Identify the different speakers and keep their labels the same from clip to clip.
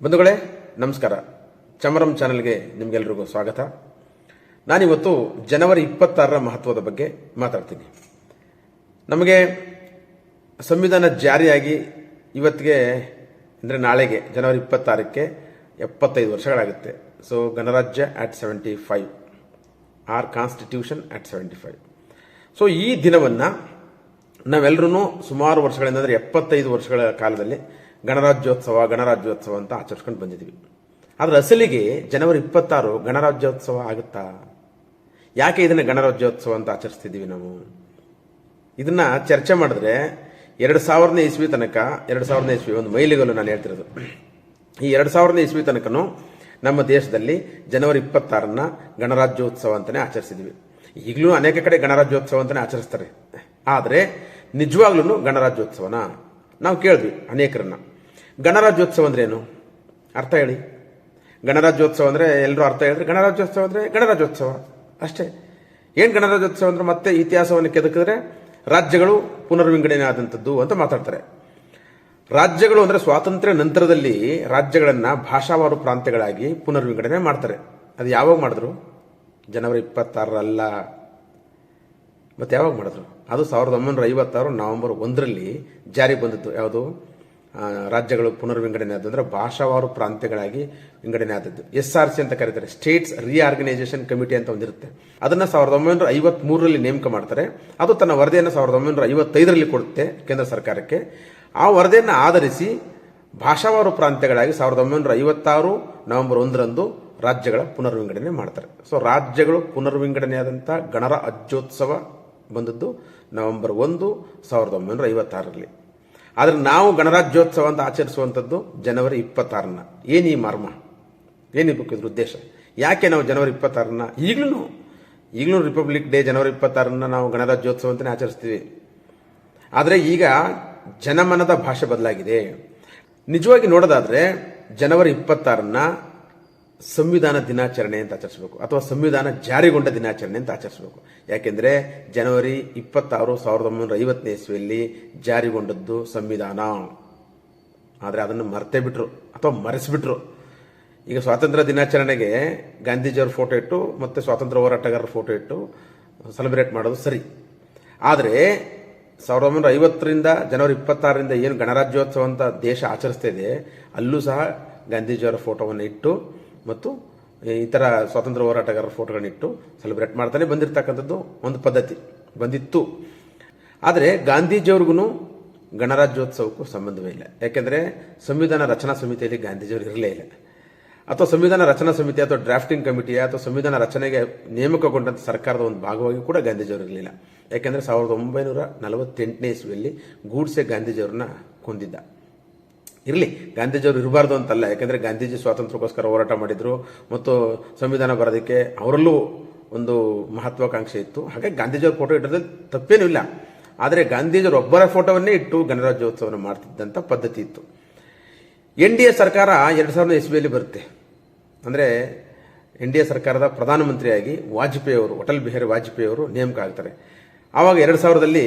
Speaker 1: ಬಂಧುಗಳೇ, ನಮಸ್ಕಾರ. ಚಮರಂ ಚಾನೆಲ್ಗೆ ನಿಮಗೆಲ್ರಿಗೂ ಸ್ವಾಗತ. ನಾನಿವತ್ತು ಜನವರಿ ಇಪ್ಪತ್ತಾರರ ಮಹತ್ವದ ಬಗ್ಗೆ ಮಾತಾಡ್ತೀನಿ. ನಮಗೆ ಸಂವಿಧಾನ ಜಾರಿಯಾಗಿ ಇವತ್ತಿಗೆ, ಅಂದರೆ ನಾಳೆಗೆ, ಜನವರಿ ಇಪ್ಪತ್ತಾರಕ್ಕೆ ಎಪ್ಪತ್ತೈದು ವರ್ಷಗಳಾಗುತ್ತೆ. ಸೊ ಗಣರಾಜ್ಯ at seventy five our constitution at seventy five so ಈ ದಿನವನ್ನು ನಾವೆಲ್ಲರೂ ಸುಮಾರು ವರ್ಷಗಳಿಂದ, ಅಂದರೆ ಎಪ್ಪತ್ತೈದು ವರ್ಷಗಳ ಕಾಲದಲ್ಲಿ ಗಣರಾಜ್ಯೋತ್ಸವ ಗಣರಾಜ್ಯೋತ್ಸವ ಅಂತ ಆಚರಿಸ್ಕೊಂಡು ಬಂದಿದ್ದೀವಿ ಆದರೆ ಅಸಲಿಗೆ ಜನವರಿ ಇಪ್ಪತ್ತಾರು ಗಣರಾಜ್ಯೋತ್ಸವ ಆಗುತ್ತಾ? ಯಾಕೆ ಇದನ್ನು ಗಣರಾಜ್ಯೋತ್ಸವ ಅಂತ ಆಚರಿಸ್ತಿದ್ದೀವಿ ನಾವು? ಇದನ್ನು ಚರ್ಚೆ ಮಾಡಿದ್ರೆ ಎರಡು ಸಾವಿರನೇ ಇಸ್ವಿ ತನಕ, ಎರಡು ಸಾವಿರನೇ ಇಸ್ವಿ ಒಂದು ಮೈಲಿಗಲು ನಾನು ಹೇಳ್ತಿರೋದು. ಈ ಎರಡು ಸಾವಿರನೇ ಇಸ್ವಿ ತನಕನೂ ನಮ್ಮ ದೇಶದಲ್ಲಿ ಜನವರಿ ಇಪ್ಪತ್ತಾರನ್ನ ಗಣರಾಜ್ಯೋತ್ಸವ ಅಂತಲೇ ಆಚರಿಸಿದ್ವಿ. ಈಗಲೂ ಅನೇಕ ಕಡೆ ಗಣರಾಜ್ಯೋತ್ಸವ ಅಂತಲೇ ಆಚರಿಸ್ತಾರೆ. ಆದರೆ ನಿಜವಾಗ್ಲೂ ಗಣರಾಜ್ಯೋತ್ಸವನ? ನಾವು ಕೇಳಿದ್ವಿ ಅನೇಕರನ್ನ. ಗಣರಾಜ್ಯೋತ್ಸವ ಅಂದ್ರೆ ಏನು ಅರ್ಥ ಹೇಳಿ. ಗಣರಾಜ್ಯೋತ್ಸವ ಅಂದರೆ ಎಲ್ಲರೂ ಅರ್ಥ ಹೇಳಿದ್ರೆ ಗಣರಾಜ್ಯೋತ್ಸವ ಅಂದರೆ ಗಣರಾಜ್ಯೋತ್ಸವ. ಅಷ್ಟೇ. ಏನು ಗಣರಾಜ್ಯೋತ್ಸವ ಅಂದ್ರೆ ಮತ್ತೆ ಇತಿಹಾಸವನ್ನು ಕೆದಕಿದ್ರೆ ರಾಜ್ಯಗಳು ಪುನರ್ವಿಂಗಡಣೆ ಆದಂಥದ್ದು ಅಂತ ಮಾತಾಡ್ತಾರೆ. ರಾಜ್ಯಗಳು ಅಂದ್ರೆ ಸ್ವಾತಂತ್ರ್ಯ ನಂತರದಲ್ಲಿ ರಾಜ್ಯಗಳನ್ನು ಭಾಷಾವಾರು ಪ್ರಾಂತ್ಯಗಳಾಗಿ ಪುನರ್ವಿಂಗಡಣೆ ಮಾಡ್ತಾರೆ. ಅದು ಯಾವಾಗ ಮಾಡಿದ್ರು? ಜನವರಿ ಇಪ್ಪತ್ತಾರರಲ್ಲ. ಮತ್ತೆ ಯಾವಾಗ ಮಾಡಿದ್ರು? ಅದು ಸಾವಿರದ ಒಂಬೈನೂರ ಐವತ್ತಾರು ನವೆಂಬರ್ ಒಂದರಲ್ಲಿ ಜಾರಿ ಬಂದಿತ್ತು. ಯಾವುದು? ರಾಜ್ಯಗಳು ಪುನರ್ವಿಂಗಡಣೆ ಆದಂದ್ರೆ ಭಾಷಾವಾರು ಪ್ರಾಂತ್ಯಗಳಾಗಿ ವಿಂಗಡಣೆ ಆದದ್ದು. ಎಸ್ ಆರ್ ಸಿ ಅಂತ ಕರೀತಾರೆ. ಸ್ಟೇಟ್ಸ್ ರಿಆರ್ಗನೈಸೇಷನ್ ಕಮಿಟಿ ಅಂತ ಒಂದಿರುತ್ತೆ ಅದನ್ನು ಸಾವಿರದ ಒಂಬೈನೂರ ಐವತ್ಮೂರರಲ್ಲಿ ನೇಮಕ ಮಾಡ್ತಾರೆ. ಅದು ತನ್ನ ವರದಿಯನ್ನು ಸಾವಿರದ ಒಂಬೈನೂರ ಐವತ್ತೈದರಲ್ಲಿ ಕೊಡುತ್ತೆ ಕೇಂದ್ರ ಸರ್ಕಾರಕ್ಕೆ. ಆ ವರದಿಯನ್ನು ಆಧರಿಸಿ ಭಾಷಾವಾರು ಪ್ರಾಂತ್ಯಗಳಾಗಿ ಸಾವಿರದ ಒಂಬೈನೂರ ಐವತ್ತಾರು ನವೆಂಬರ್ ಒಂದರಂದು ರಾಜ್ಯಗಳ ಪುನರ್ವಿಂಗಡಣೆ ಮಾಡ್ತಾರೆ. ಸೊ ರಾಜ್ಯಗಳು ಪುನರ್ವಿಂಗಡಣೆಯಾದಂಥ ಗಣರ ಅಜ್ಯೋತ್ಸವ ಬಂದದ್ದು ನವೆಂಬರ್ ಒಂದು ಸಾವಿರದ ಒಂಬೈನೂರ ಐವತ್ತಾರರಲ್ಲಿ. ಆದರೆ ನಾವು ಗಣರಾಜ್ಯೋತ್ಸವ ಅಂತ ಆಚರಿಸುವಂಥದ್ದು ಜನವರಿ ಇಪ್ಪತ್ತಾರನ್ನ. ಏನು ಈ ಮರ್ಮ? ಏನಿರ್ಬೇಕು ಇದ್ರ ಉದ್ದೇಶ? ಯಾಕೆ ನಾವು ಜನವರಿ ಇಪ್ಪತ್ತಾರನ್ನ? ಈಗಲೂ ಈಗಲೂ ರಿಪಬ್ಲಿಕ್ ಡೇ ಜನವರಿ ಇಪ್ಪತ್ತಾರನ್ನ ನಾವು ಗಣರಾಜ್ಯೋತ್ಸವ ಅಂತಲೇ ಆಚರಿಸ್ತೀವಿ. ಆದರೆ ಈಗ ಜನಮನದ ಭಾಷೆ ಬದಲಾಗಿದೆ. ನಿಜವಾಗಿ ನೋಡೋದಾದರೆ, ಜನವರಿ ಇಪ್ಪತ್ತಾರನ್ನ ಸಂವಿಧಾನ ದಿನಾಚರಣೆ ಅಂತ ಆಚರಿಸಬೇಕು. ಅಥವಾ ಸಂವಿಧಾನ ಜಾರಿಗೊಂಡ ದಿನಾಚರಣೆ ಅಂತ ಆಚರಿಸಬೇಕು. ಯಾಕೆಂದ್ರೆ ಜನವರಿ ಇಪ್ಪತ್ತಾರು ಸಾವಿರದ ಒಂಬೈನೂರ ಐವತ್ತನೇ ಇಸ್ವಿಯಲ್ಲಿ ಜಾರಿಗೊಂಡದ್ದು ಸಂವಿಧಾನ. ಆದರೆ ಅದನ್ನು ಮರ್ತೇ ಬಿಟ್ರು, ಅಥವಾ ಮರೆಸಿಬಿಟ್ರು. ಈಗ ಸ್ವಾತಂತ್ರ್ಯ ದಿನಾಚರಣೆಗೆ ಗಾಂಧೀಜಿಯವ್ರ ಫೋಟೋ ಇಟ್ಟು, ಮತ್ತೆ ಸ್ವಾತಂತ್ರ್ಯ ಹೋರಾಟಗಾರರ ಫೋಟೋ ಇಟ್ಟು ಸೆಲೆಬ್ರೇಟ್ ಮಾಡೋದು ಸರಿ. ಆದರೆ ಸಾವಿರದ ಒಂಬೈನೂರ ಐವತ್ತರಿಂದ ಜನವರಿ ಇಪ್ಪತ್ತಾರರಿಂದ ಏನು ಗಣರಾಜ್ಯೋತ್ಸವ ಅಂತ ದೇಶ ಆಚರಿಸ್ತಾ ಇದೆ, ಅಲ್ಲೂ ಸಹ ಗಾಂಧೀಜಿಯವರ ಫೋಟೋವನ್ನು ಇಟ್ಟು ಮತ್ತು ಈ ಥರ ಸ್ವಾತಂತ್ರ್ಯ ಹೋರಾಟಗಾರರ ಫೋಟೋಗಳನ್ನಿಟ್ಟು ಸೆಲೆಬ್ರೇಟ್ ಮಾಡ್ತಾನೆ ಬಂದಿರತಕ್ಕಂಥದ್ದು ಒಂದು ಪದ್ಧತಿ, ಬಂದಿತ್ತು. ಆದರೆ ಗಾಂಧೀಜಿಯವ್ರಿಗೂ ಗಣರಾಜ್ಯೋತ್ಸವಕ್ಕೂ ಸಂಬಂಧವೇ ಇಲ್ಲ. ಯಾಕೆಂದರೆ ಸಂವಿಧಾನ ರಚನಾ ಸಮಿತಿಯಲ್ಲಿ ಗಾಂಧೀಜಿಯವರು ಇರಲೇ ಇಲ್ಲ. ಅಥವಾ ಸಂವಿಧಾನ ರಚನಾ ಸಮಿತಿ ಅಥವಾ ಡ್ರಾಫ್ಟಿಂಗ್ ಕಮಿಟಿ ಅಥವಾ ಸಂವಿಧಾನ ರಚನೆಗೆ ನೇಮಕಗೊಂಡಂಥ ಸರ್ಕಾರದ ಒಂದು ಭಾಗವಾಗಿ ಕೂಡ ಗಾಂಧೀಜಿಯವರು ಇರಲಿಲ್ಲ. ಯಾಕೆಂದರೆ ಸಾವಿರದ ಒಂಬೈನೂರ ನಲವತ್ತೆಂಟನೇ ಇಸ್ವಿಯಲ್ಲಿ ಗೂಡ್ಸೆ ಗಾಂಧೀಜಿಯವ್ರನ್ನ ಕೊಂದಿದ್ದ. ಇರಲಿ, ಗಾಂಧೀಜಿಯವರು ಇರಬಾರ್ದು ಅಂತಲ್ಲ. ಯಾಕೆಂದರೆ ಗಾಂಧೀಜಿ ಸ್ವಾತಂತ್ರ್ಯಕ್ಕೋಸ್ಕರ ಹೋರಾಟ ಮಾಡಿದರು. ಮತ್ತು ಸಂವಿಧಾನ ಬರೋದಕ್ಕೆ ಅವರಲ್ಲೂ ಒಂದು ಮಹತ್ವಾಕಾಂಕ್ಷೆ ಇತ್ತು. ಹಾಗೆ ಗಾಂಧೀಜಿಯವ್ರ ಫೋಟೋ ಇಟ್ಟದ್ರಲ್ಲಿ ತಪ್ಪೇನೂ ಇಲ್ಲ. ಆದರೆ ಗಾಂಧೀಜಿಯವ್ರ ಒಬ್ಬರ ಫೋಟೋವನ್ನೇ ಇಟ್ಟು ಗಣರಾಜ್ಯೋತ್ಸವವನ್ನು ಮಾಡ್ತಿದ್ದಂಥ ಪದ್ಧತಿ ಇತ್ತು. ಎನ್ ಡಿ ಎ ಸರ್ಕಾರ ಎರಡು ಸಾವಿರದ ಇಸ್ವಿಯಲ್ಲಿ ಬರುತ್ತೆ. ಅಂದರೆ ಎನ್ ಡಿ ಎ ಸರ್ಕಾರದ ಪ್ರಧಾನಮಂತ್ರಿಯಾಗಿ ವಾಜಪೇಯಿ ಅವರು ಅಟಲ್ ಬಿಹಾರಿ ವಾಜಪೇಯಿ ಅವರು ನೇಮಕ ಆಗ್ತಾರೆ ಆವಾಗ ಎರಡು ಸಾವಿರದಲ್ಲಿ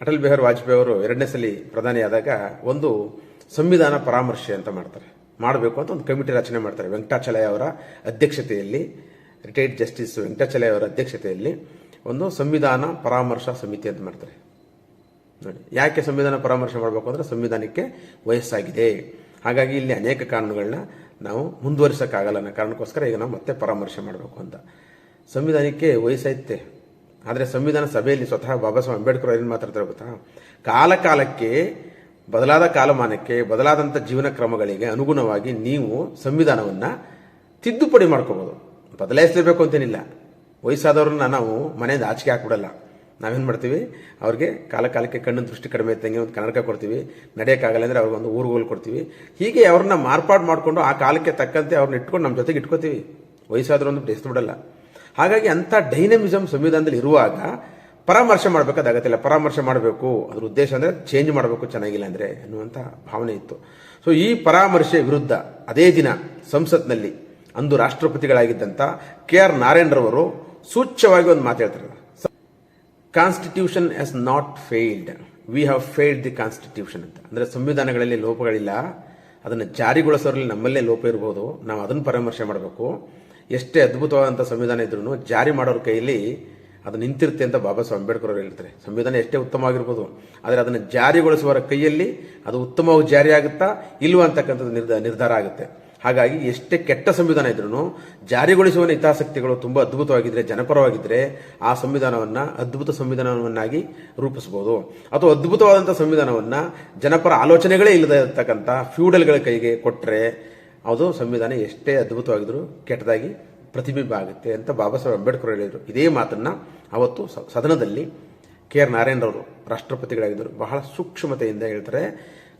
Speaker 1: ಅಟಲ್ ಬಿಹಾರಿ ವಾಜಪೇಯಿ ಅವರು ಎರಡನೇ ಸಲ ಪ್ರಧಾನಿಯಾದಾಗ ಒಂದು ಸಂವಿಧಾನ ಪರಾಮರ್ಶೆ ಅಂತ ಮಾಡ್ತಾರೆ. ಮಾಡಬೇಕು ಅಂತ ಒಂದು ಕಮಿಟಿ ರಚನೆ ಮಾಡ್ತಾರೆ. ವೆಂಕಟಾಚಲಯ ಅವರ ಅಧ್ಯಕ್ಷತೆಯಲ್ಲಿ, ರಿಟೈರ್ಡ್ ಜಸ್ಟಿಸ್ ವೆಂಕಟಾಚಲಯ ಅವರ ಅಧ್ಯಕ್ಷತೆಯಲ್ಲಿ ಒಂದು ಸಂವಿಧಾನ ಪರಾಮರ್ಶಾ ಸಮಿತಿ ಅಂತ ಮಾಡ್ತಾರೆ. ನೋಡಿ, ಯಾಕೆ ಸಂವಿಧಾನ ಪರಾಮರ್ಶೆ ಮಾಡಬೇಕು ಅಂದರೆ ಸಂವಿಧಾನಕ್ಕೆ ವಯಸ್ಸಾಗಿದೆ. ಹಾಗಾಗಿ ಇಲ್ಲಿ ಅನೇಕ ಕಾನೂನುಗಳನ್ನ ನಾವು ಮುಂದುವರಿಸೋಕ್ಕಾಗಲ್ಲ ಅನ್ನೋ ಕಾರಣಕ್ಕೋಸ್ಕರ ಈಗ ನಾವು ಮತ್ತೆ ಪರಾಮರ್ಶೆ ಮಾಡಬೇಕು ಅಂತ. ಸಂವಿಧಾನಕ್ಕೆ ವಯಸ್ಸೈತೆ ಆದರೆ ಸಂವಿಧಾನ ಸಭೆಯಲ್ಲಿ ಸ್ವತಃ ಬಾಬಾ ಸಾಹೇಬ್ ಅಂಬೇಡ್ಕರ್ ಏನು ಮಾತಾಡ್ತಾರೆ ಗೊತ್ತಾ? ಕಾಲ ಕಾಲಕ್ಕೆ ಬದಲಾದ ಕಾಲಮಾನಕ್ಕೆ ಬದಲಾದಂಥ ಜೀವನ ಕ್ರಮಗಳಿಗೆ ಅನುಗುಣವಾಗಿ ನೀವು ಸಂವಿಧಾನವನ್ನು ತಿದ್ದುಪಡಿ ಮಾಡ್ಕೋಬೋದು. ಬದಲಾಯಿಸಲೇಬೇಕು ಅಂತೇನಿಲ್ಲ. ವಯಸ್ಸಾದವ್ರನ್ನ ನಾವು ಮನೆಯಿಂದ ಆಚೆಗೆ ಹಾಕ್ಬಿಡಲ್ಲ. ನಾವೇನು ಮಾಡ್ತೀವಿ? ಅವ್ರಿಗೆ ಕಾಲ ಕಾಲಕ್ಕೆ ಕಣ್ಣಿನ ದೃಷ್ಟಿ ಕಡಿಮೆ ಇದ್ದಂಗೆ ಒಂದು ಕನ್ನಡಕ ಕೊಡ್ತೀವಿ. ನಡೆಯೋಕ್ಕಾಗಲ್ಲ ಅಂದರೆ ಅವ್ರಿಗೊಂದು ಊರುಗೋಲು ಕೊಡ್ತೀವಿ. ಹೀಗೆ ಅವ್ರನ್ನ ಮಾರ್ಪಾಡು ಮಾಡಿಕೊಂಡು ಆ ಕಾಲಕ್ಕೆ ತಕ್ಕಂತೆ ಅವ್ರನ್ನ ಇಟ್ಕೊಂಡು ನಮ್ಮ ಜೊತೆಗೆ ಇಟ್ಕೋತೀವಿ. ವಯಸ್ಸಾದ್ರೂ ಒಂದು ಬಿಡಲ್ಲ. ಹಾಗಾಗಿ ಅಂಥ ಡೈನಮಿಸಮ್ ಸಂವಿಧಾನದಲ್ಲಿ ಇರುವಾಗ ಪರಾಮರ್ಶೆ ಮಾಡಬೇಕಾದ ಅಗತ್ಯ ಪರಾಮರ್ಶೆ ಮಾಡಬೇಕು. ಅದ್ರ ಉದ್ದೇಶ ಅಂದರೆ ಚೇಂಜ್ ಮಾಡಬೇಕು ಚೆನ್ನಾಗಿಲ್ಲ ಅಂದರೆ ಅನ್ನುವಂಥ ಭಾವನೆ ಇತ್ತು. ಸೊ ಈ ಪರಾಮರ್ಶೆ ವಿರುದ್ಧ ಅದೇ ದಿನ ಸಂಸತ್ನಲ್ಲಿ ಅಂದು ರಾಷ್ಟ್ರಪತಿಗಳಾಗಿದ್ದಂಥ ಕೆ ಆರ್ ನಾರಾಯಣರವರು ಸೂಚ್ಯವಾಗಿ ಒಂದು ಮಾತು ಹೇಳ್ತಾರೆ. Constitution has not failed we have failed the constitution ಅಂತ. ಅಂದರೆ ಸಂವಿಧಾನಗಳಲ್ಲಿ ಲೋಪಗಳಿಲ್ಲ. ಅದನ್ನು ಜಾರಿಗೊಳಿಸೋರಲ್ಲಿ ನಮ್ಮಲ್ಲೇ ಲೋಪ ಇರಬಹುದು ನಾವು ಅದನ್ನು ಪರಾಮರ್ಶೆ ಮಾಡಬೇಕು. ಎಷ್ಟೇ ಅದ್ಭುತವಾದಂಥ ಸಂವಿಧಾನ ಇದ್ರೂ ಜಾರಿ ಮಾಡೋರ ಕೈಯಲ್ಲಿ ಅದು ನಿಂತಿರುತ್ತೆ ಅಂತ ಬಾಬಾ ಸಾಹೇಬ್ ಅಂಬೇಡ್ಕರ್ ಅವರು ಹೇಳ್ತಾರೆ. ಸಂವಿಧಾನ ಎಷ್ಟೇ ಉತ್ತಮವಾಗಿರ್ಬೋದು, ಆದರೆ ಅದನ್ನು ಜಾರಿಗೊಳಿಸುವವರ ಕೈಯಲ್ಲಿ ಅದು ಉತ್ತಮವಾಗಿ ಜಾರಿ ಆಗುತ್ತಾ ಅಂತಕ್ಕಂಥದ್ದು ನಿರ್ಧಾರ ನಿರ್ಧಾರ ಆಗುತ್ತೆ. ಹಾಗಾಗಿ ಎಷ್ಟೇ ಕೆಟ್ಟ ಸಂವಿಧಾನ ಇದ್ರೂ ಜಾರಿಗೊಳಿಸುವ ಹಿತಾಸಕ್ತಿಗಳು ತುಂಬ ಅದ್ಭುತವಾಗಿದ್ದರೆ ಜನಪರವಾಗಿದ್ದರೆ ಆ ಸಂವಿಧಾನವನ್ನು ಅದ್ಭುತ ಸಂವಿಧಾನವನ್ನಾಗಿ ರೂಪಿಸಬಹುದು. ಅಥವಾ ಅದ್ಭುತವಾದಂಥ ಸಂವಿಧಾನವನ್ನು ಜನಪರ ಆಲೋಚನೆಗಳೇ ಇಲ್ಲದೆ ಇರತಕ್ಕಂಥ ಫ್ಯೂಡಲ್ಗಳ ಕೈಗೆ ಕೊಟ್ಟರೆ ಅದು ಸಂವಿಧಾನ ಎಷ್ಟೇ ಅದ್ಭುತವಾಗಿದ್ರೂ ಕೆಟ್ಟದಾಗಿ ಪ್ರತಿಬಿಂಬ ಆಗುತ್ತೆ ಅಂತ ಬಾಬಾ ಸಾಹೇಬ್ ಅಂಬೇಡ್ಕರ್ ಹೇಳಿದರು. ಇದೇ ಮಾತನ್ನು ಅವತ್ತು ಸದನದಲ್ಲಿ ಕೆ ಆರ್ ನಾರಾಯಣರವರು ರಾಷ್ಟ್ರಪತಿಗಳಾಗಿದ್ದರು. ಬಹಳ ಸೂಕ್ಷ್ಮತೆಯಿಂದ ಹೇಳ್ತಾರೆ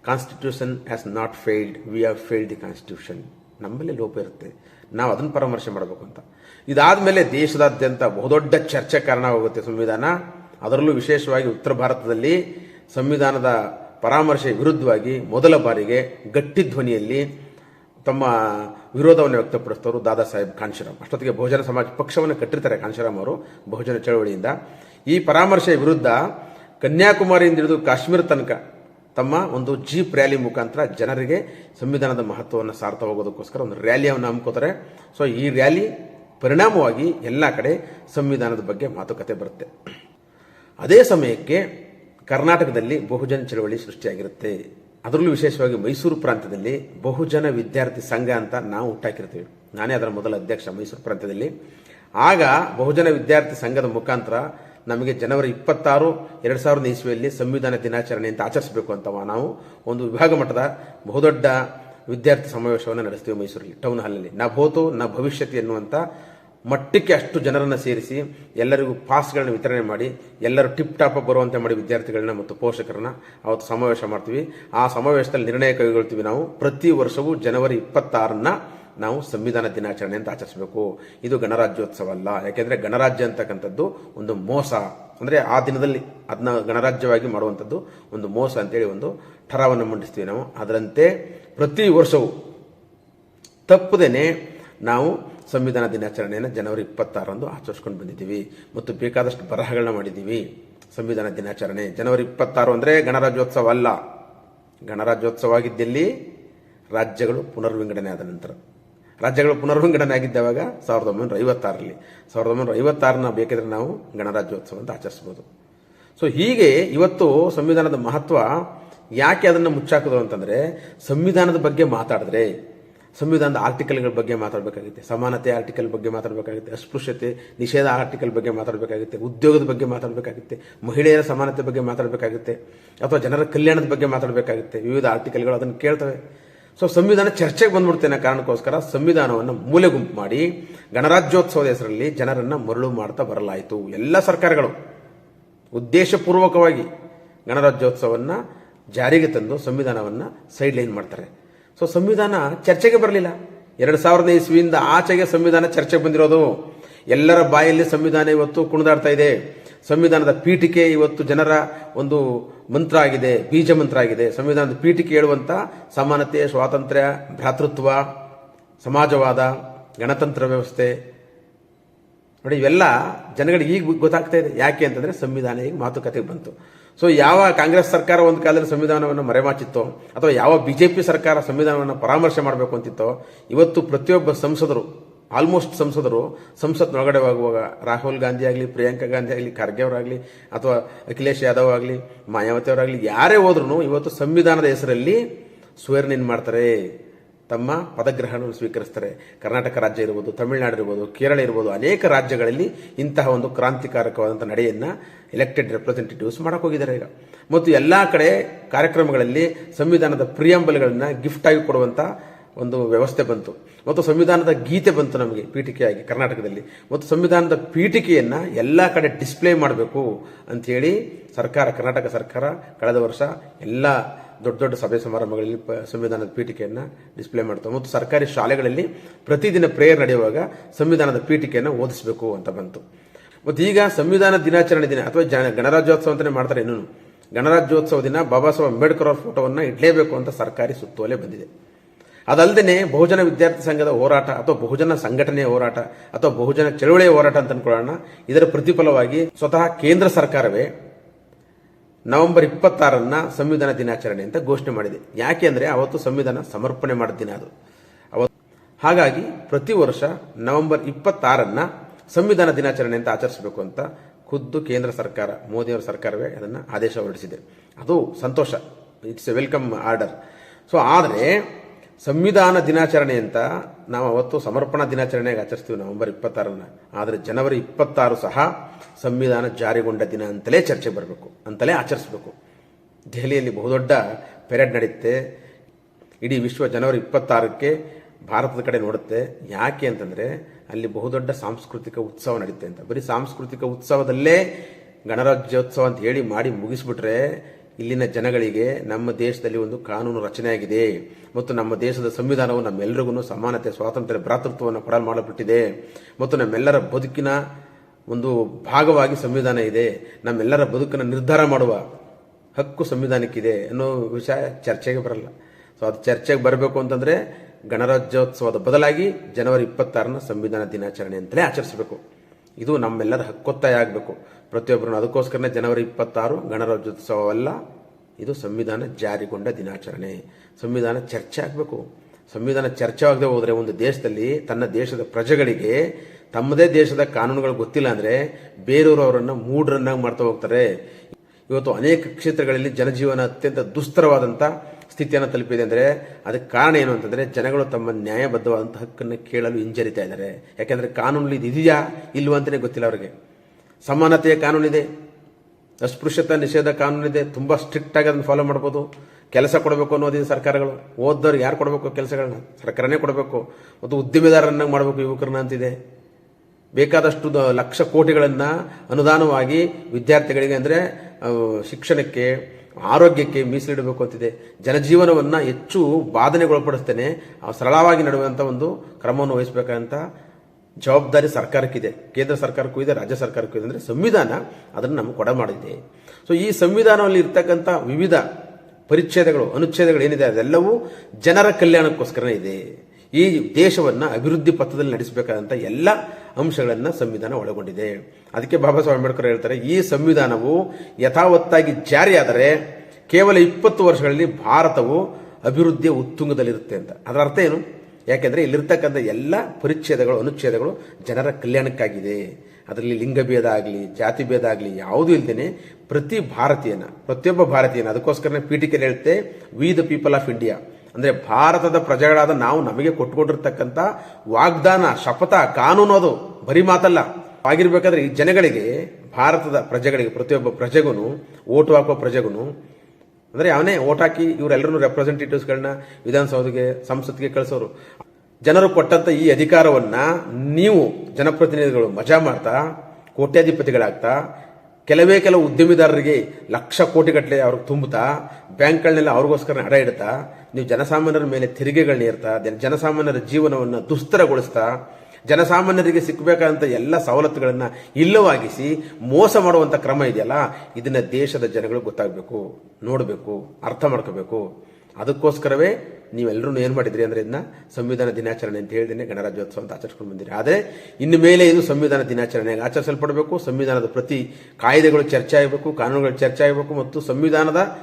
Speaker 1: constitution has not failed we have failed the constitution ನಮ್ಮಲ್ಲಿ ಲೋಪ ಇರುತ್ತೆ. ನಾವು ಅದನ್ನು ಪರಾಮರ್ಶೆ ಮಾಡಬೇಕು ಅಂತ. ಇದಾದ ಮೇಲೆ ದೇಶದಾದ್ಯಂತ ಬಹುದೊಡ್ಡ ಚರ್ಚೆ ಕಾರಣವಾಗುತ್ತೆ ಸಂವಿಧಾನ. ಅದರಲ್ಲೂ ವಿಶೇಷವಾಗಿ ಉತ್ತರ ಭಾರತದಲ್ಲಿ ಸಂವಿಧಾನದ ಪರಾಮರ್ಶೆ ವಿರುದ್ಧವಾಗಿ ಮೊದಲ ಬಾರಿಗೆ ಗಟ್ಟಿ ಧ್ವನಿಯಲ್ಲಿ ತಮ್ಮ ವಿರೋಧವನ್ನು ವ್ಯಕ್ತಪಡಿಸ್ತವರು ದಾದಾ ಸಾಹೇಬ್ ಕಾಂಶಿರಾಮ್. ಅಷ್ಟೊತ್ತಿಗೆ ಬಹುಜನ ಸಮಾಜ ಪಕ್ಷವನ್ನು ಕಟ್ಟಿರ್ತಾರೆ ಕಾಂಶಿರಾಮ್ ಅವರು ಬಹುಜನ ಚಳವಳಿಯಿಂದ. ಈ ಪರಾಮರ್ಶೆಯ ವಿರುದ್ಧ ಕನ್ಯಾಕುಮಾರಿಯಿಂದ ಹಿಡಿದು ಕಾಶ್ಮೀರ ತನಕ ತಮ್ಮ ಒಂದು ಜೀಪ್ ರ್ಯಾಲಿ ಮುಖಾಂತರ ಜನರಿಗೆ ಸಂವಿಧಾನದ ಮಹತ್ವವನ್ನು ಸಾರ್ತಾ ಹೋಗೋದಕ್ಕೋಸ್ಕರ ಒಂದು ರ್ಯಾಲಿಯನ್ನು ಹಮ್ಮಿಕೋತಾರೆ. ಸೊ, ಈ ರ್ಯಾಲಿ ಪರಿಣಾಮವಾಗಿ ಎಲ್ಲ ಕಡೆ ಸಂವಿಧಾನದ ಬಗ್ಗೆ ಮಾತುಕತೆ ಬರುತ್ತೆ. ಅದೇ ಸಮಯಕ್ಕೆ ಕರ್ನಾಟಕದಲ್ಲಿ ಬಹುಜನ ಚಳವಳಿ ಸೃಷ್ಟಿಯಾಗಿರುತ್ತೆ. ಅದರಲ್ಲೂ ವಿಶೇಷವಾಗಿ ಮೈಸೂರು ಪ್ರಾಂತ್ಯದಲ್ಲಿ ಬಹುಜನ ವಿದ್ಯಾರ್ಥಿ ಸಂಘ ಅಂತ ನಾವು ಹುಟ್ಟಾಕಿರ್ತೀವಿ. ನಾನೇ ಅದರ ಮೊದಲ ಅಧ್ಯಕ್ಷ ಮೈಸೂರು ಪ್ರಾಂತ್ಯದಲ್ಲಿ. ಆಗ ಬಹುಜನ ವಿದ್ಯಾರ್ಥಿ ಸಂಘದ ಮುಖಾಂತರ ನಮಗೆ ಜನವರಿ ಇಪ್ಪತ್ತಾರು, ಎರಡು ಸಾವಿರದ ಇಸ್ವಿಯಲ್ಲಿ ಸಂವಿಧಾನ ದಿನಾಚರಣೆ ಅಂತ ಆಚರಿಸಬೇಕು ಅಂತ ನಾವು ಒಂದು ವಿಭಾಗ ಮಟ್ಟದ ಬಹುದೊಡ್ಡ ವಿದ್ಯಾರ್ಥಿ ಸಮಾವೇಶವನ್ನು ನಡೆಸ್ತೀವಿ ಮೈಸೂರಲ್ಲಿ, ಟೌನ್ ಹಾಲ್ನಲ್ಲಿ. ನಾ ಭೂತು ನ ಭವಿಷ್ಯತಿ ಎನ್ನುವಂಥ ಮಟ್ಟಕ್ಕೆ ಅಷ್ಟು ಜನರನ್ನು ಸೇರಿಸಿ ಎಲ್ಲರಿಗೂ ಪಾಸ್ಗಳನ್ನ ವಿತರಣೆ ಮಾಡಿ, ಎಲ್ಲರೂ ಟಿಪ್ ಟಾಪ್ ಬರುವಂತೆ ಮಾಡಿ ವಿದ್ಯಾರ್ಥಿಗಳನ್ನ ಮತ್ತು ಪೋಷಕರನ್ನ ಅವತ್ತು ಸಮಾವೇಶ ಮಾಡ್ತೀವಿ. ಆ ಸಮಾವೇಶದಲ್ಲಿ ನಿರ್ಣಯ ಕೈಗೊಳ್ತೀವಿ ನಾವು. ಪ್ರತಿ ವರ್ಷವೂ ಜನವರಿ ಇಪ್ಪತ್ತಾರನ್ನ ನಾವು ಸಂವಿಧಾನ ದಿನಾಚರಣೆ ಅಂತ ಆಚರಿಸಬೇಕು. ಇದು ಗಣರಾಜ್ಯೋತ್ಸವ ಅಲ್ಲ. ಯಾಕೆಂದ್ರೆ ಗಣರಾಜ್ಯ ಅಂತಕ್ಕಂಥದ್ದು ಒಂದು ಮೋಸ. ಅಂದ್ರೆ ಆ ದಿನದಲ್ಲಿ ಅದನ್ನ ಗಣರಾಜ್ಯವಾಗಿ ಮಾಡುವಂಥದ್ದು ಒಂದು ಮೋಸ ಅಂತೇಳಿ ಒಂದು ಠರಾವನ್ನು ಮಂಡಿಸ್ತೀವಿ ನಾವು. ಅದರಂತೆ ಪ್ರತಿ ವರ್ಷವೂ ತಪ್ಪದೇನೆ ನಾವು ಸಂವಿಧಾನ ದಿನಾಚರಣೆಯನ್ನು ಜನವರಿ ಇಪ್ಪತ್ತಾರರಂದು ಆಚರಿಸ್ಕೊಂಡು ಬಂದಿದ್ದೀವಿ ಮತ್ತು ಬೇಕಾದಷ್ಟು ಬರಹಗಳನ್ನ ಮಾಡಿದ್ದೀವಿ. ಸಂವಿಧಾನ ದಿನಾಚರಣೆ ಜನವರಿ ಇಪ್ಪತ್ತಾರು ಅಂದರೆ ಗಣರಾಜ್ಯೋತ್ಸವ ಅಲ್ಲ. ಗಣರಾಜ್ಯೋತ್ಸವ ಆಗಿದ್ದಲ್ಲಿ ರಾಜ್ಯಗಳು ಪುನರ್ವಿಂಗಡಣೆ ಆದ ನಂತರ. ರಾಜ್ಯಗಳು ಪುನರ್ವಿಂಗಡಣೆ ಆಗಿದ್ದಾವಾಗ ಸಾವಿರದ ಒಂಬೈನೂರ ಐವತ್ತಾರರಲ್ಲಿ. ಸಾವಿರದ ಒಂಬೈನೂರ ಐವತ್ತಾರನ್ನ ಬೇಕಿದ್ರೆ ನಾವು ಗಣರಾಜ್ಯೋತ್ಸವ ಅಂತ ಆಚರಿಸ್ಬೋದು. ಸೊ ಹೀಗೆ ಇವತ್ತು ಸಂವಿಧಾನದ ಮಹತ್ವ ಯಾಕೆ ಅದನ್ನು ಮುಚ್ಚಾಕೋದು ಅಂತಂದರೆ ಸಂವಿಧಾನದ ಬಗ್ಗೆ ಮಾತಾಡಿದ್ರೆ ಸಂವಿಧಾನದ ಆರ್ಟಿಕಲ್ಗಳ ಬಗ್ಗೆ ಮಾತಾಡಬೇಕಾಗುತ್ತೆ. ಸಮಾನತೆ ಆರ್ಟಿಕಲ್ ಬಗ್ಗೆ ಮಾತಾಡಬೇಕಾಗುತ್ತೆ. ಅಸ್ಪೃಶ್ಯತೆ, ನಿಷೇಧ ಆರ್ಟಿಕಲ್ ಬಗ್ಗೆ ಮಾತಾಡಬೇಕಾಗುತ್ತೆ. ಉದ್ಯೋಗದ ಬಗ್ಗೆ ಮಾತಾಡಬೇಕಾಗುತ್ತೆ. ಮಹಿಳೆಯರ ಸಮಾನತೆ ಬಗ್ಗೆ ಮಾತಾಡಬೇಕಾಗುತ್ತೆ. ಅಥವಾ ಜನರ ಕಲ್ಯಾಣದ ಬಗ್ಗೆ ಮಾತಾಡಬೇಕಾಗುತ್ತೆ. ವಿವಿಧ ಆರ್ಟಿಕಲ್ಗಳು ಅದನ್ನು ಕೇಳ್ತವೆ. ಸೊ ಸಂವಿಧಾನ ಚರ್ಚೆಗೆ ಬಂದ್ಬಿಡ್ತೇನೆ ಕಾರಣಕ್ಕೋಸ್ಕರ ಸಂವಿಧಾನವನ್ನು ಮೂಲೆ ಗುಂಪು ಮಾಡಿ ಗಣರಾಜ್ಯೋತ್ಸವದ ಹೆಸರಲ್ಲಿ ಜನರನ್ನು ಮರಳು ಮಾಡ್ತಾ ಬರಲಾಯಿತು. ಎಲ್ಲ ಸರ್ಕಾರಗಳು ಉದ್ದೇಶಪೂರ್ವಕವಾಗಿ ಗಣರಾಜ್ಯೋತ್ಸವನ್ನ ಜಾರಿಗೆ ತಂದು ಸಂವಿಧಾನವನ್ನ ಸೈಡ್ ಲೈನ್ ಮಾಡ್ತಾರೆ. ಸೊ ಸಂವಿಧಾನ ಚರ್ಚೆಗೆ ಬರಲಿಲ್ಲ. ಎರಡು ಸಾವಿರದ ಇಸ್ವಿಯಿಂದ ಆಚೆಗೆ ಸಂವಿಧಾನ ಚರ್ಚೆಗೆ ಬಂದಿರೋದು. ಎಲ್ಲರ ಬಾಯಲ್ಲಿ ಸಂವಿಧಾನ ಇವತ್ತು ಕುಣಿದಾಡ್ತಾ ಇದೆ. ಸಂವಿಧಾನದ ಪೀಠಿಕೆ ಇವತ್ತು ಜನರ ಒಂದು ಮಂತ್ರ ಆಗಿದೆ, ಬೀಜ ಮಂತ್ರ ಆಗಿದೆ. ಸಂವಿಧಾನದ ಪೀಠಿಕೆ ಹೇಳುವಂಥ ಸಮಾನತೆ, ಸ್ವಾತಂತ್ರ್ಯ, ಭ್ರಾತೃತ್ವ, ಸಮಾಜವಾದ, ಗಣತಂತ್ರ ವ್ಯವಸ್ಥೆ ನೋಡಿ, ಇವೆಲ್ಲ ಜನಗಳಿಗೆ ಈಗ ಗೊತ್ತಾಗ್ತಾ ಇದೆ. ಯಾಕೆ ಅಂತಂದ್ರೆ ಸಂವಿಧಾನ ಈಗ ಮಾತುಕತೆಗೆ ಬಂತು. ಸೊ ಯಾವ ಕಾಂಗ್ರೆಸ್ ಸರ್ಕಾರ ಒಂದು ಕಾಲದಲ್ಲಿ ಸಂವಿಧಾನವನ್ನು ಮರೆಮಾಚಿತ್ತೋ, ಅಥವಾ ಯಾವ ಬಿಜೆಪಿ ಸರ್ಕಾರ ಸಂವಿಧಾನವನ್ನು ಪರಾಮರ್ಶೆ ಮಾಡಬೇಕು ಅಂತಿತ್ತೋ, ಇವತ್ತು ಪ್ರತಿಯೊಬ್ಬ ಸಂಸದರು ಆಲ್ಮೋಸ್ಟ್ ಸಂಸದರು ಸಂಸತ್ನೊಳಗಡೆ ಹೋಗುವಾಗ ರಾಹುಲ್ ಗಾಂಧಿ ಆಗಲಿ, ಪ್ರಿಯಾಂಕಾ ಗಾಂಧಿ ಆಗಲಿ, ಖರ್ಗೆ ಅವರಾಗಲಿ, ಅಥವಾ ಅಖಿಲೇಶ್ ಯಾದವ್ ಆಗಲಿ, ಮಾಯಾವತಿ ಅವರಾಗಲಿ, ಯಾರೇ ಹೋದ್ರೂ ಇವತ್ತು ಸಂವಿಧಾನದ ಹೆಸರಲ್ಲಿ ಸ್ವೇರ್ನ್ ಇನ್ ಮಾಡ್ತಾರೆ. ತಮ್ಮ ಪದಗ್ರಹಣವನ್ನು ಸ್ವೀಕರಿಸ್ತಾರೆ. ಕರ್ನಾಟಕ ರಾಜ್ಯ ಇರ್ಬೋದು, ತಮಿಳುನಾಡು ಇರ್ಬೋದು, ಕೇರಳ ಇರ್ಬೋದು, ಅನೇಕ ರಾಜ್ಯಗಳಲ್ಲಿ ಇಂತಹ ಒಂದು ಕ್ರಾಂತಿಕಾರಕವಾದಂಥ ನಡೆಯನ್ನ ಎಲೆಕ್ಟೆಡ್ ರೆಪ್ರೆಸೆಂಟೇಟಿವ್ಸ್ ಮಾಡಕ್ ಹೋಗಿದ್ದಾರೆ ಈಗ. ಮತ್ತು ಎಲ್ಲಾ ಕಡೆ ಕಾರ್ಯಕ್ರಮಗಳಲ್ಲಿ ಸಂವಿಧಾನದ ಪ್ರಿಯಂಬಲ್ಗಳನ್ನ ಗಿಫ್ಟ್ ಆಗಿ ಕೊಡುವಂತ ಒಂದು ವ್ಯವಸ್ಥೆ ಬಂತು. ಮತ್ತು ಸಂವಿಧಾನದ ಗೀತೆ ಬಂತು ನಮಗೆ ಪೀಠಿಕೆಯಾಗಿ ಕರ್ನಾಟಕದಲ್ಲಿ. ಮತ್ತು ಸಂವಿಧಾನದ ಪೀಠಿಕೆಯನ್ನು ಎಲ್ಲಾ ಕಡೆ ಡಿಸ್ಪ್ಲೇ ಮಾಡಬೇಕು ಅಂತೇಳಿ ಸರ್ಕಾರ, ಕರ್ನಾಟಕ ಸರ್ಕಾರ ಕಳೆದ ವರ್ಷ ಎಲ್ಲ ದೊಡ್ಡ ದೊಡ್ಡ ಸಭೆ ಸಮಾರಂಭಗಳಲ್ಲಿ ಸಂವಿಧಾನದ ಪೀಠಿಕೆಯನ್ನು ಡಿಸ್ಪ್ಲೇ ಮಾಡ್ತಾರೆ ಮತ್ತು ಸರ್ಕಾರಿ ಶಾಲೆಗಳಲ್ಲಿ ಪ್ರತಿದಿನ ಪ್ರೇಯರ್ ನಡೆಯುವಾಗ ಸಂವಿಧಾನದ ಪೀಠಿಕೆಯನ್ನು ಓದಿಸಬೇಕು ಅಂತ ಬಂತು. ಮತ್ತು ಈಗ ಸಂವಿಧಾನ ದಿನಾಚರಣೆ ದಿನ ಅಥವಾ ಗಣರಾಜ್ಯೋತ್ಸವ ಅಂತಲೇ ಮಾಡ್ತಾರೆ ಇನ್ನೂ ಗಣರಾಜ್ಯೋತ್ಸವ ದಿನ ಬಾಬಾ ಸಾಹೇಬ್ ಅಂಬೇಡ್ಕರ್ ಅವರ ಫೋಟೋವನ್ನು ಇಡಲೇಬೇಕು ಅಂತ ಸರ್ಕಾರಿ ಸುತ್ತೋಲೆ ಬಂದಿದೆ. ಅದಲ್ಲದೆ ಬಹುಜನ ವಿದ್ಯಾರ್ಥಿ ಸಂಘದ ಹೋರಾಟ ಅಥವಾ ಬಹುಜನ ಸಂಘಟನೆಯ ಹೋರಾಟ ಅಥವಾ ಬಹುಜನ ಚಳುವಳಿಯ ಹೋರಾಟ ಅಂತ ಅನ್ಕೊಳ್ಳೋಣ. ಇದರ ಪ್ರತಿಫಲವಾಗಿ ಸ್ವತಃ ಕೇಂದ್ರ ಸರ್ಕಾರವೇ ನವೆಂಬರ್ ಇಪ್ಪತ್ತಾರನ್ನು ಸಂವಿಧಾನ ದಿನಾಚರಣೆ ಅಂತ ಘೋಷಣೆ ಮಾಡಿದೆ. ಯಾಕೆ ಅಂದರೆ ಅವತ್ತು ಸಂವಿಧಾನ ಸಮರ್ಪಣೆ ಮಾಡಿದ ದಿನ ಅದು. ಹಾಗಾಗಿ ಪ್ರತಿ ವರ್ಷ ನವೆಂಬರ್ ಇಪ್ಪತ್ತಾರನ್ನು ಸಂವಿಧಾನ ದಿನಾಚರಣೆ ಅಂತ ಆಚರಿಸಬೇಕು ಅಂತ ಖುದ್ದು ಕೇಂದ್ರ ಸರ್ಕಾರ, ಮೋದಿಯವರ ಸರ್ಕಾರವೇ ಅದನ್ನು ಆದೇಶ ಹೊರಡಿಸಿದೆ. ಅದು ಸಂತೋಷ. It's a welcome order so ಆದರೆ ಸಂವಿಧಾನ ದಿನಾಚರಣೆ ಅಂತ ನಾವು ಅವತ್ತು ಸಮರ್ಪಣಾ ದಿನಾಚರಣೆಗೆ ಆಚರಿಸ್ತೀವಿ ನವೆಂಬರ್ ಇಪ್ಪತ್ತಾರನ್ನ. ಆದರೆ ಜನವರಿ ಇಪ್ಪತ್ತಾರು ಸಹ ಸಂವಿಧಾನ ಜಾರಿಗೊಂಡ ದಿನ ಅಂತಲೇ ಚರ್ಚೆ ಬರಬೇಕು, ಅಂತಲೇ ಆಚರಿಸಬೇಕು. ದೆಹಲಿಯಲ್ಲಿ ಬಹುದೊಡ್ಡ ಪೆರೇಡ್ ನಡೆಯುತ್ತೆ ಇಡೀ ವಿಶ್ವ ಜನವರಿ ಇಪ್ಪತ್ತಾರಕ್ಕೆ ಭಾರತದ ಕಡೆ ನೋಡುತ್ತೆ. ಯಾಕೆ ಅಂತಂದರೆ ಅಲ್ಲಿ ಬಹುದೊಡ್ಡ ಸಾಂಸ್ಕೃತಿಕ ಉತ್ಸವ ನಡೆಯುತ್ತೆ ಅಂತ. ಬರೀ ಸಾಂಸ್ಕೃತಿಕ ಉತ್ಸವದಲ್ಲೇ ಗಣರಾಜ್ಯೋತ್ಸವ ಅಂತ ಹೇಳಿ ಮಾಡಿ ಮುಗಿಸ್ಬಿಟ್ರೆ ಇಲ್ಲಿನ ಜನಗಳಿಗೆ ನಮ್ಮ ದೇಶದಲ್ಲಿ ಒಂದು ಕಾನೂನು ರಚನೆಯಾಗಿದೆ ಮತ್ತು ನಮ್ಮ ದೇಶದ ಸಂವಿಧಾನವು ನಮ್ಮೆಲ್ಲರಿಗೂ ಸಮಾನತೆ, ಸ್ವಾತಂತ್ರ್ಯ, ಭ್ರಾತೃತ್ವವನ್ನು ಕೊಡಲು ಮಾಡಲ್ಪಟ್ಟಿದೆ ಮತ್ತು ನಮ್ಮೆಲ್ಲರ ಬದುಕಿನ ಒಂದು ಭಾಗವಾಗಿ ಸಂವಿಧಾನ ಇದೆ. ನಮ್ಮೆಲ್ಲರ ಬದುಕನ್ನು ನಿರ್ಧಾರ ಮಾಡುವ ಹಕ್ಕು ಸಂವಿಧಾನಕ್ಕಿದೆ ಅನ್ನೋ ವಿಷಯ ಚರ್ಚೆಗೆ ಬರಲ್ಲ. ಸೊ ಅದು ಚರ್ಚೆಗೆ ಬರಬೇಕು ಅಂತಂದ್ರೆ ಗಣರಾಜ್ಯೋತ್ಸವದ ಬದಲಾಗಿ ಜನವರಿ ಇಪ್ಪತ್ತಾರನ ಸಂವಿಧಾನ ದಿನಾಚರಣೆ ಅಂತಲೇ ಆಚರಿಸಬೇಕು. ಇದು ನಮ್ಮೆಲ್ಲರ ಹಕ್ಕೊತ್ತಾಯ ಆಗಬೇಕು. ಪ್ರತಿಯೊಬ್ಬರನ್ನು ಅದಕ್ಕೋಸ್ಕರನೇ ಜನವರಿ ಇಪ್ಪತ್ತಾರು ಗಣರಾಜ್ಯೋತ್ಸವವಲ್ಲ ಇದು ಸಂವಿಧಾನ ಜಾರಿಗೊಂಡ ದಿನಾಚರಣೆ. ಸಂವಿಧಾನ ಚರ್ಚೆ ಆಗಬೇಕು. ಸಂವಿಧಾನ ಚರ್ಚೆ ಆಗದೆ ಹೋದರೆ ಒಂದು ದೇಶದಲ್ಲಿ ತನ್ನ ದೇಶದ ಪ್ರಜೆಗಳಿಗೆ ತಮ್ಮದೇ ದೇಶದ ಕಾನೂನುಗಳು ಗೊತ್ತಿಲ್ಲ ಅಂದರೆ ಬೇರೆಯವರು ಅವರನ್ನು ಮೂಢರನ್ನಾಗಿ ಮಾಡ್ತಾ ಹೋಗ್ತಾರೆ. ಇವತ್ತು ಅನೇಕ ಕ್ಷೇತ್ರಗಳಲ್ಲಿ ಜನಜೀವನ ಅತ್ಯಂತ ದುಸ್ತರವಾದಂಥ ಸ್ಥಿತಿಯನ್ನು ತಲುಪಿದೆ ಅಂದರೆ ಅದಕ್ಕೆ ಕಾರಣ ಏನು ಅಂತಂದರೆ ಜನಗಳು ತಮ್ಮ ನ್ಯಾಯಬದ್ಧವಾದಂಥ ಹಕ್ಕನ್ನು ಕೇಳಲು ಹಿಂಜರಿತಾ ಇದ್ದಾರೆ. ಯಾಕೆಂದರೆ ಕಾನೂನಲ್ಲಿ ಇದು ಇದೆಯಾ? ಇಲ್ವ ಅಂತಲೇ ಗೊತ್ತಿಲ್ಲ ಅವರಿಗೆ. ಸಮಾನತೆಯ ಕಾನೂನಿದೆ. ಅಸ್ಪೃಶ್ಯತಾ ನಿಷೇಧ ಕಾನೂನಿದೆ. ತುಂಬ ಸ್ಟ್ರಿಕ್ಟ್ ಆಗಿ ಅದನ್ನು ಫಾಲೋ ಮಾಡ್ಬೋದು. ಕೆಲಸ ಕೊಡಬೇಕು ಅನ್ನೋದಿದೆ ಸರ್ಕಾರಗಳು. ಓದ್ದವ್ರು ಯಾರು ಕೊಡಬೇಕು ಕೆಲಸಗಳನ್ನ? ಸರ್ಕಾರನೇ ಕೊಡಬೇಕು. ಮತ್ತು ಉದ್ದಿಮೆದಾರರನ್ನಾಗಿ ಮಾಡಬೇಕು, ಯುವಕರನ್ನ ಅಂತಿದೆ. ಬೇಕಾದಷ್ಟು ಲಕ್ಷ ಕೋಟಿಗಳನ್ನು ಅನುದಾನವಾಗಿ ವಿದ್ಯಾರ್ಥಿಗಳಿಗೆ ಅಂದರೆ ಶಿಕ್ಷಣಕ್ಕೆ ಆರೋಗ್ಯಕ್ಕೆ ಮೀಸಲಿಡಬೇಕು ಅಂತಿದೆ. ಜನಜೀವನವನ್ನು ಹೆಚ್ಚು ಬಾಧನೆಗೊಳಪಡಿಸ್ತೇನೆ. ಸರಳವಾಗಿ ನಡೆಯುವಂಥ ಒಂದು ಕ್ರಮವನ್ನು ವಹಿಸಬೇಕಂತ ಜವಾಬ್ದಾರಿ ಸರ್ಕಾರಕ್ಕಿದೆ. ಕೇಂದ್ರ ಸರ್ಕಾರಕ್ಕೂ ಇದೆ, ರಾಜ್ಯ ಸರ್ಕಾರಕ್ಕೂ ಇದೆ. ಅಂದರೆ ಸಂವಿಧಾನ ಅದನ್ನು ನಮಗೆ ಕೊಡ ಮಾಡಿದೆ. ಸೊ ಈ ಸಂವಿಧಾನದಲ್ಲಿ ಇರ್ತಕ್ಕಂಥ ವಿವಿಧ ಪರಿಚ್ಛೇದಗಳು, ಅನುಚ್ಛೇದಗಳು ಏನಿದೆ, ಅದೆಲ್ಲವೂ ಜನರ ಕಲ್ಯಾಣಕ್ಕೋಸ್ಕರನೇ ಇದೆ. ಈ ದೇಶವನ್ನು ಅಭಿವೃದ್ಧಿ ಪಥದಲ್ಲಿ ನಡೆಸಬೇಕಾದಂಥ ಎಲ್ಲ ಅಂಶಗಳನ್ನು ಸಂವಿಧಾನ ಒಳಗೊಂಡಿದೆ. ಅದಕ್ಕೆ ಬಾಬಾ ಸಾಹೇಬ್ ಅಂಬೇಡ್ಕರ್ ಹೇಳ್ತಾರೆ, ಈ ಸಂವಿಧಾನವು ಯಥಾವತ್ತಾಗಿ ಜಾರಿಯಾದರೆ ಕೇವಲ ಇಪ್ಪತ್ತು ವರ್ಷಗಳಲ್ಲಿ ಭಾರತವು ಅಭಿವೃದ್ಧಿಯ ಉತ್ತುಂಗದಲ್ಲಿರುತ್ತೆ ಅಂತ. ಅದರ ಅರ್ಥ ಏನು? ಯಾಕೆಂದ್ರೆ ಇಲ್ಲಿರ್ತಕ್ಕಂಥ ಎಲ್ಲ ಪರಿಚ್ಛೇದಗಳು, ಅನುಚ್ಛೇದಗಳು ಜನರ ಕಲ್ಯಾಣಕ್ಕಾಗಿದೆ. ಅದರಲ್ಲಿ ಲಿಂಗಭೇದ ಆಗಲಿ ಜಾತಿ ಭೇದ ಆಗಲಿ ಯಾವುದೂ ಇಲ್ಲದೇ ಪ್ರತಿ ಭಾರತೀಯನ, ಪ್ರತಿಯೊಬ್ಬ ಭಾರತೀಯನ, ಅದಕ್ಕೋಸ್ಕರನೇ ಪೀಠಿಕೆಯಲ್ಲಿ ಹೇಳುತ್ತೆ we the people of India ಅಂದ್ರೆ ಭಾರತದ ಪ್ರಜೆಗಳಾದ ನಾವು ನಮಗೆ ಕೊಟ್ಟುಕೊಂಡಿರ್ತಕ್ಕಂಥ ವಾಗ್ದಾನ, ಶಪಥ, ಕಾನೂನು ಅದು. ಬರೀ ಮಾತಲ್ಲ. ಆಗಿರ್ಬೇಕಾದ್ರೆ ಈ ಜನಗಳಿಗೆ, ಭಾರತದ ಪ್ರಜೆಗಳಿಗೆ, ಪ್ರತಿಯೊಬ್ಬ ಪ್ರಜೆಗೂ, ಓಟು ಹಾಕುವ ಪ್ರಜೆಗೂ, ಅಂದ್ರೆ ಅವನೇ ಓಟ್ ಹಾಕಿ ಇವರೆಲ್ಲರೂ ರೆಪ್ರೆಸೆಂಟೇಟಿವ್ಸ್ಗಳನ್ನ ವಿಧಾನಸೌಧಗೆ ಸಂಸತ್ಗೆ ಕಳಿಸೋರು. ಜನರು ಕೊಟ್ಟಂತ ಈ ಅಧಿಕಾರವನ್ನ ನೀವು ಜನಪ್ರತಿನಿಧಿಗಳು ಮಜಾ ಮಾಡ್ತಾ, ಕೋಟ್ಯಾಧಿಪತಿಗಳಾಗ್ತಾ, ಕೆಲವೇ ಕೆಲವು ಉದ್ಯಮಿದಾರರಿಗೆ ಲಕ್ಷ ಕೋಟಿಗಟ್ಟಲೆ ಅವ್ರಿಗೆ ತುಂಬುತ್ತಾ, ಬ್ಯಾಂಕ್ಗಳನ್ನೆಲ್ಲ ಅವ್ರಿಗೋಸ್ಕರ ಅಡ ಇಡ್ತಾ ನೀವು ಜನಸಾಮಾನ್ಯರ ಮೇಲೆ ತೆರಿಗೆಗಳನ್ನ ಇರ್ತಾ ಜನ- ಜನಸಾಮಾನ್ಯರ ಜೀವನವನ್ನು ದುಸ್ತರಗೊಳಿಸ್ತಾ, ಜನಸಾಮಾನ್ಯರಿಗೆ ಸಿಕ್ಕಬೇಕಾದಂಥ ಎಲ್ಲ ಸವಲತ್ತುಗಳನ್ನು ಇಲ್ಲವಾಗಿಸಿ ಮೋಸ ಮಾಡುವಂಥ ಕ್ರಮ ಇದೆಯಲ್ಲ, ಇದನ್ನ ದೇಶದ ಜನಗಳು ಗೊತ್ತಾಗಬೇಕು, ನೋಡಬೇಕು, ಅರ್ಥ ಮಾಡ್ಕೋಬೇಕು. ಅದಕ್ಕೋಸ್ಕರವೇ ನೀವೆಲ್ಲರೂ ಏನು ಮಾಡಿದ್ರಿ ಅಂದ್ರೆ ಇದನ್ನ ಸಂವಿಧಾನ ದಿನಾಚರಣೆ ಅಂತ ಹೇಳಿದ್ರೆ ಗಣರಾಜ್ಯೋತ್ಸವ ಅಂತ ಆಚರಿಸ್ಕೊಂಡು ಬಂದಿರಿ. ಆದರೆ ಇನ್ನು ಮೇಲೆ ಇದು ಸಂವಿಧಾನ ದಿನಾಚರಣೆಗೆ ಆಚರಿಸಲ್ಪಡಬೇಕು, ಸಂವಿಧಾನದ ಪ್ರತಿ ಕಾಯ್ದೆಗಳು ಚರ್ಚೆ ಆಗಬೇಕು, ಕಾನೂನುಗಳು ಚರ್ಚೆ ಆಗಬೇಕು, ಮತ್ತು ಸಂವಿಧಾನದ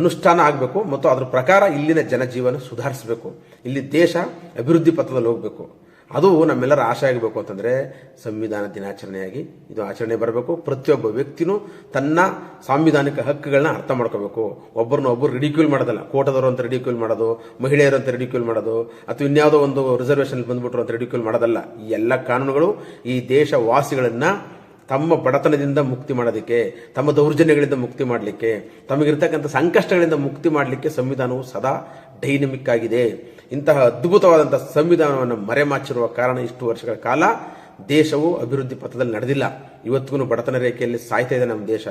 Speaker 1: ಅನುಷ್ಠಾನ ಆಗಬೇಕು ಮತ್ತು ಅದರ ಪ್ರಕಾರ ಇಲ್ಲಿನ ಜನಜೀವನ ಸುಧಾರಿಸಬೇಕು. ಇಲ್ಲಿ ದೇಶ ಅಭಿವೃದ್ಧಿ ಪಥದಲ್ಲಿ ಹೋಗಬೇಕು. ಅದು ನಮ್ಮೆಲ್ಲರ ಆಶೆ ಆಗಬೇಕು ಅಂತಂದರೆ ಸಂವಿಧಾನ ದಿನಾಚರಣೆಯಾಗಿ ಇದು ಆಚರಣೆ ಬರಬೇಕು. ಪ್ರತಿಯೊಬ್ಬ ವ್ಯಕ್ತಿನೂ ತನ್ನ ಸಾಂವಿಧಾನಿಕ ಹಕ್ಕುಗಳನ್ನ ಅರ್ಥ ಮಾಡ್ಕೋಬೇಕು. ಒಬ್ಬರನ್ನ ಒಬ್ಬರು ರಿಡಿಕ್ಯೂಲ್ ಮಾಡೋದಲ್ಲ, ಕೋಟದವರು ಅಂತ ರಿಡಿಕ್ಯೂಲ್ ಮಾಡೋದು, ಮಹಿಳೆಯರು ಅಂತ ರಿಡಿಕ್ಯೂಲ್ ಮಾಡೋದು, ಅಥವಾ ಇನ್ಯಾವುದೋ ಒಂದು ರಿಸರ್ವೇಷನ್ ಬಂದ್ಬಿಟ್ರು ಅಂತ ರಿಡಿಕ್ಯೂಲ್ ಮಾಡೋದಲ್ಲ, ಈ ಎಲ್ಲ ಕಾನೂನುಗಳು ಈ ದೇಶ ವಾಸಿಗಳನ್ನ ತಮ್ಮ ಬಡತನದಿಂದ ಮುಕ್ತಿ ಮಾಡೋದಕ್ಕೆ, ತಮ್ಮ ದೌರ್ಜನ್ಯಗಳಿಂದ ಮುಕ್ತಿ ಮಾಡಲಿಕ್ಕೆ, ತಮಗಿರ್ತಕ್ಕಂಥ ಸಂಕಷ್ಟಗಳಿಂದ ಮುಕ್ತಿ ಮಾಡಲಿಕ್ಕೆ ಸಂವಿಧಾನವು ಸದಾ ಡೈನಮಿಕ್ ಆಗಿದೆ. ಇಂತಹ ಅದ್ಭುತವಾದಂಥ ಸಂವಿಧಾನವನ್ನು ಮರೆಮಾಚಿರುವ ಕಾರಣ ಇಷ್ಟು ವರ್ಷಗಳ ಕಾಲ ದೇಶವು ಅಭಿವೃದ್ಧಿ ಪಥದಲ್ಲಿ ನಡೆದಿಲ್ಲ. ಇವತ್ತಿಗೂ ಬಡತನ ರೇಖೆಯಲ್ಲಿ ಸಾಯ್ತಾ ಇದೆ ನಮ್ಮ ದೇಶ.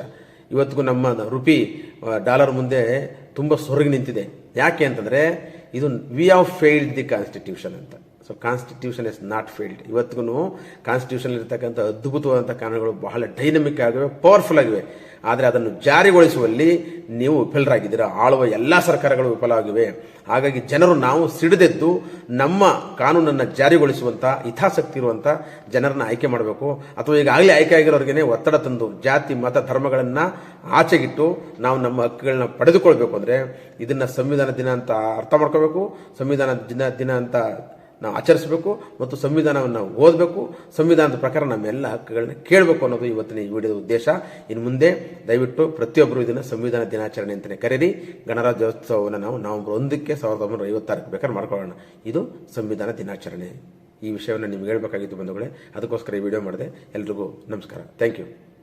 Speaker 1: ಇವತ್ತಿಗೂ ನಮ್ಮ ರುಪಿ ಡಾಲರ್ ಮುಂದೆ ತುಂಬ ಸೊರಗಿ ನಿಂತಿದೆ. ಯಾಕೆ ಅಂತಂದರೆ ಇದು we have failed the constitution ಅಂತ. So constitution is not failed ಇವತ್ತಿಗೂ ಕಾನ್ಸ್ಟಿಟ್ಯೂಷನ್ ಇರತಕ್ಕಂಥ ಅದ್ಭುತವಾದಂಥ ಕಾನೂನುಗಳು ಬಹಳ ಡೈನಮಿಕ್ ಆಗಿವೆ ಪವರ್ಫುಲ್ ಆಗಿವೆ. ಆದರೆ ಅದನ್ನು ಜಾರಿಗೊಳಿಸುವಲ್ಲಿ ನೀವು ವಿಫಲರಾಗಿದ್ದೀರಾ? ಆಳುವ ಎಲ್ಲ ಸರ್ಕಾರಗಳು ವಿಫಲವಾಗಿವೆ. ಹಾಗಾಗಿ ಜನರು ನಾವು ಸಿಡಿದೆದ್ದು ನಮ್ಮ ಕಾನೂನನ್ನು ಜಾರಿಗೊಳಿಸುವಂಥ ಹಿತಾಸಕ್ತಿ ಇರುವಂಥ ಜನರನ್ನ ಆಯ್ಕೆ ಮಾಡಬೇಕು. ಅಥವಾ ಈಗಾಗಲೇ ಆಯ್ಕೆ ಆಗಿರೋರಿಗೆ ಒತ್ತಡ ತಂದು, ಜಾತಿ, ಮತ, ಧರ್ಮಗಳನ್ನು ಆಚೆಗಿಟ್ಟು ನಾವು ನಮ್ಮ ಹಕ್ಕುಗಳನ್ನ ಪಡೆದುಕೊಳ್ಬೇಕು ಅಂದರೆ ಇದನ್ನು ಸಂವಿಧಾನ ದಿನ ಅಂತ ಅರ್ಥ ಮಾಡ್ಕೋಬೇಕು. ಸಂವಿಧಾನ ದಿನ ದಿನ ಅಂತ ನಾವು ಆಚರಿಸಬೇಕು ಮತ್ತು ಸಂವಿಧಾನವನ್ನು ಓದಬೇಕು. ಸಂವಿಧಾನದ ಪ್ರಕಾರ ನಮ್ಮೆಲ್ಲ ಹಕ್ಕುಗಳನ್ನ ಕೇಳಬೇಕು ಅನ್ನೋದು ಇವತ್ತಿನ ಈ ವಿಡಿಯೋದ ಉದ್ದೇಶ. ಇನ್ನು ಮುಂದೆ ದಯವಿಟ್ಟು ಪ್ರತಿಯೊಬ್ಬರು ಇದನ್ನು ಸಂವಿಧಾನ ದಿನಾಚರಣೆ ಅಂತಲೇ ಕರೀರಿ. ಗಣರಾಜ್ಯೋತ್ಸವವನ್ನು ನಾವು ನವೆಂಬರ್ ಒಂದಕ್ಕೆ ಸಾವಿರದ ಒಂಬೈನೂರ ಐವತ್ತಾರಕ್ಕೆ ಬೇಕಾದ್ರೆ ಮಾಡ್ಕೊಳ್ಳೋಣ. ಇದು ಸಂವಿಧಾನ ದಿನಾಚರಣೆ. ಈ ವಿಷಯವನ್ನು ನಿಮ್ಗೆ ಹೇಳಬೇಕಾಗಿತ್ತು ಬಂಧುಗಳೇ. ಅದಕ್ಕೋಸ್ಕರ ಈ ವಿಡಿಯೋ ಮಾಡಿದೆ. ಎಲ್ರಿಗೂ ನಮಸ್ಕಾರ. Thank you